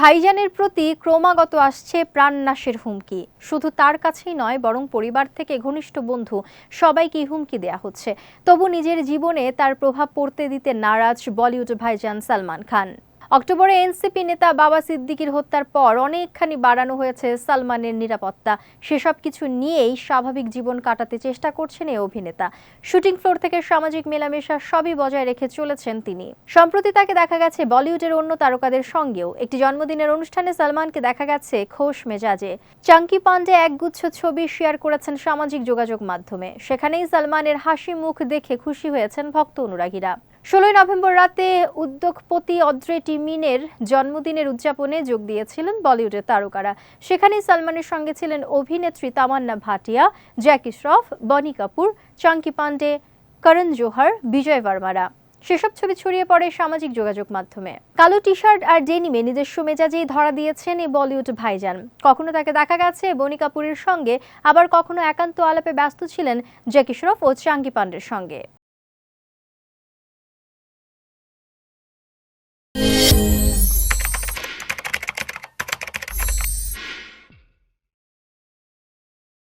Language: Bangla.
ভাইজানের প্রতি ক্রমাগত আসছে প্রাণনাশের হুমকি। শুধু তার কাছেই নয়, বরং পরিবার থেকে ঘনিষ্ঠ বন্ধু সবাইকেই হুমকি দেয়া হচ্ছে। তবু নিজের জীবনে তার প্রভাব পড়তে দিতে নারাজ বলিউড ভাইজান সালমান খান। অক্টোবরে এনসিপি নেতা বাবা সিদ্দিকির হত্যার পর অনেকখানি বাড়ানো হয়েছে সালমানের নিরাপত্তা। সেসব কিছু নিয়েই স্বাভাবিক জীবন কাটাতে চেষ্টা করছেন এই অভিনেতা। শুটিং ফ্লোর থেকে সামাজিক মেলামেশা সবই বজায় রেখে চলেছেন তিনি। সম্প্রতি তাকে দেখা গেছে বলিউডের অন্য তারকাদের সঙ্গেও। একটি জন্মদিনের অনুষ্ঠানে সালমানকে দেখা গেছে খোশ মেজাজে। চাঙ্কি পান্ডে একগুচ্ছ ছবি শেয়ার করেছেন সামাজিক যোগাযোগ মাধ্যমে। সেখানেই সালমানের হাসি মুখ দেখে খুশি হয়েছেন ভক্ত অনুরাগীরা। ষোলোই নভেম্বর রাতে উদ্যোগপতি অদ্রে টিমিনের জন্মদিনের উদযাপনে যোগ দিয়েছিলেন বলিউডের তারকারা। সেখানেই সালমানের সঙ্গে ছিলেন অভিনেত্রী তামান্না ভাটিয়া, জ্যাকি শ্রফ, বনি কাপুর, চাঙ্কি পান্ডে করণ জোহর, বিজয় বর্মারা। সেসব ছবি ছড়িয়ে পড়ে সামাজিক যোগাযোগ মাধ্যমে। কালো টি শার্ট আর ডেনিমে নিজস্ব মেজাজেই ধরা দিয়েছেন এই বলিউড ভাইজান। কখনো তাকে দেখা গেছে বনি কাপুরের সঙ্গে, আবার কখনো একান্ত আলাপে ব্যস্ত ছিলেন জ্যাকি শ্রফ ও চাঙ্কি পান্ডের সঙ্গে।